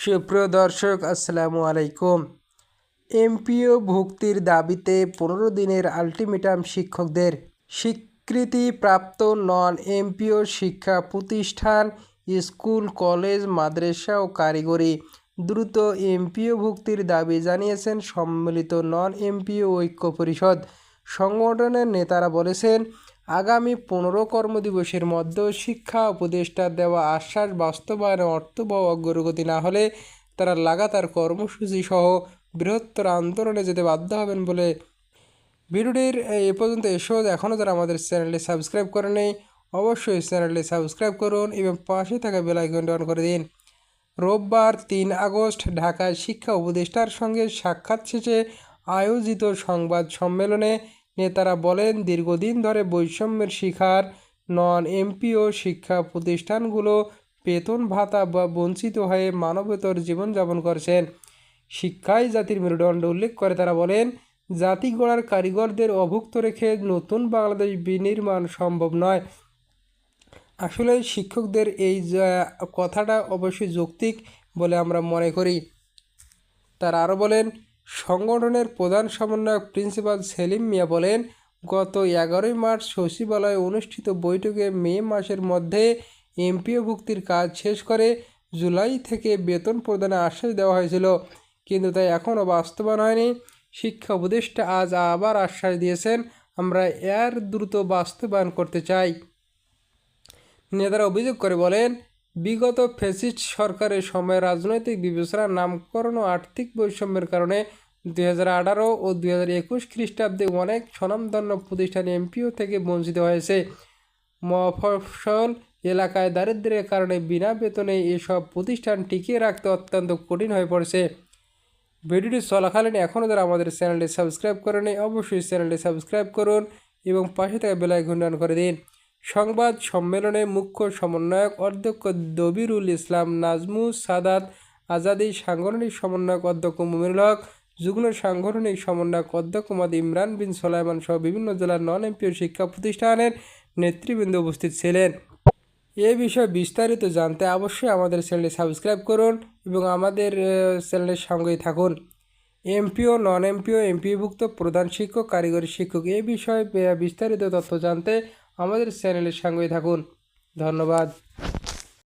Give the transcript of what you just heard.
সুপ্রিয় দর্শক, আসসালামু আলাইকুম। এমপিও ভুক্তির দাবিতে পনেরো দিনের আলটিমেটাম শিক্ষকদের স্বীকৃতিপ্রাপ্ত নন এমপিও শিক্ষা প্রতিষ্ঠান, স্কুল, কলেজ, মাদ্রাসা ও কারিগরি দ্রুত এমপিও ভুক্তির দাবি জানিয়েছেন সম্মিলিত নন এমপিও ঐক্য পরিষদ। সংগঠনের নেতারা বলেছেন আগামী পনেরো কর্মদিবসের মধ্যে শিক্ষা উপদেষ্টা দেওয়া আশ্বাস বাস্তবায়নে অর্থ বা অগ্রগতি না হলে তারা লাগাতার কর্মসূচি সহ বৃহত্তর আন্দোলনে যেতে বাধ্য হবেন বলে ভিডিওটির এ পর্যন্ত এসেও এখনও যারা আমাদের চ্যানেলটি সাবস্ক্রাইব করে নেই, অবশ্যই চ্যানেলটি সাবস্ক্রাইব করুন এবং পাশে থাকা বেল আইকনটি অন করে দিন। রোববার তিন আগস্ট ঢাকায় শিক্ষা উপদেষ্টার সঙ্গে সাক্ষাৎ শেষে আয়োজিত সংবাদ সম্মেলনে নেতারা বলেন, দীর্ঘদিন ধরে বৈষম্যের শিকার নন এমপিও শিক্ষা প্রতিষ্ঠানগুলো বেতন ভাতা বা বঞ্চিত হয়ে মানবেতর জীবনযাপন করছেন। শিক্ষাই জাতির মেরুদণ্ড উল্লেখ করে তারা বলেন, জাতি গড়ার কারিগরদের অভুক্ত রেখে নতুন বাংলাদেশ বিনির্মাণ সম্ভব নয়। আসলে শিক্ষকদের এই কথাটা অবশ্যই যৌক্তিক বলে আমরা মনে করি। তারা আরও বলেন সংগঠনের প্রধান সমন্বয়ক প্রিন্সিপাল সেলিম মিয়া বলেন, গত এগারোই মার্চ সচিবালয়ে অনুষ্ঠিত বৈঠকে মে মাসের মধ্যে এমপিও ভুক্তির কাজ শেষ করে জুলাই থেকে বেতন প্রদানে আশ্বাস দেওয়া হয়েছিল, কিন্তু তাই এখনও বাস্তবায়ন হয়নি। শিক্ষা উপদেষ্টা আজ আবার আশ্বাস দিয়েছেন, আমরা এর দ্রুত বাস্তবায়ন করতে চাই। নেতারা অভিযোগ করে বলেন বিগত ফেসিস্ট সরকারের সময় রাজনৈতিক বিবেচনা নামকরণ ও আর্থিক বৈষম্যের কারণে দুই হাজার আঠারো ও দুই হাজার একুশ খ্রিস্টাব্দে অনেক স্বনামধন্য প্রতিষ্ঠান এমপিও থেকে বঞ্চিত হয়েছে। মফসল এলাকায় দারিদ্র্যের কারণে বিনা বেতনে এসব প্রতিষ্ঠান টিকিয়ে রাখতে অত্যন্ত কঠিন হয়ে পড়ছে। ভিডিওটি চলাকালীন এখনও যারা আমাদের চ্যানেলটি সাবস্ক্রাইব করেনি অবশ্যই চ্যানেলটি সাবস্ক্রাইব করুন এবং পাশে থাকা বেলাইকন অন করে দিন। সংবাদ সম্মেলনে মুখ্য সমন্বয়ক অধ্যক্ষ দবিরুল ইসলাম, নাজমু সাদাত আজাদি, সাংগঠনিক সমন্বয়ক অধ্যক্ষ মুমিনুল হক, যুগ্ম সাংগঠনিক সমন্বয়ক অধ্যক্ষ মোহাম্মদ ইমরান বিন সোলাইমান সহ বিভিন্ন জেলার নন এমপিও শিক্ষা প্রতিষ্ঠানের নেতৃবৃন্দ উপস্থিত ছিলেন। এ বিষয়ে বিস্তারিত জানতে অবশ্যই আমাদের চ্যানেলটি সাবস্ক্রাইব করুন এবং আমাদের চ্যানেলের সঙ্গেই থাকুন। এমপিও, নন এমপিও, এমপিভুক্ত প্রধান শিক্ষক, কারিগরি শিক্ষক এই বিষয়ে বিস্তারিত তথ্য জানতে আমাদের চ্যানেলের সঙ্গেই থাকুন। ধন্যবাদ।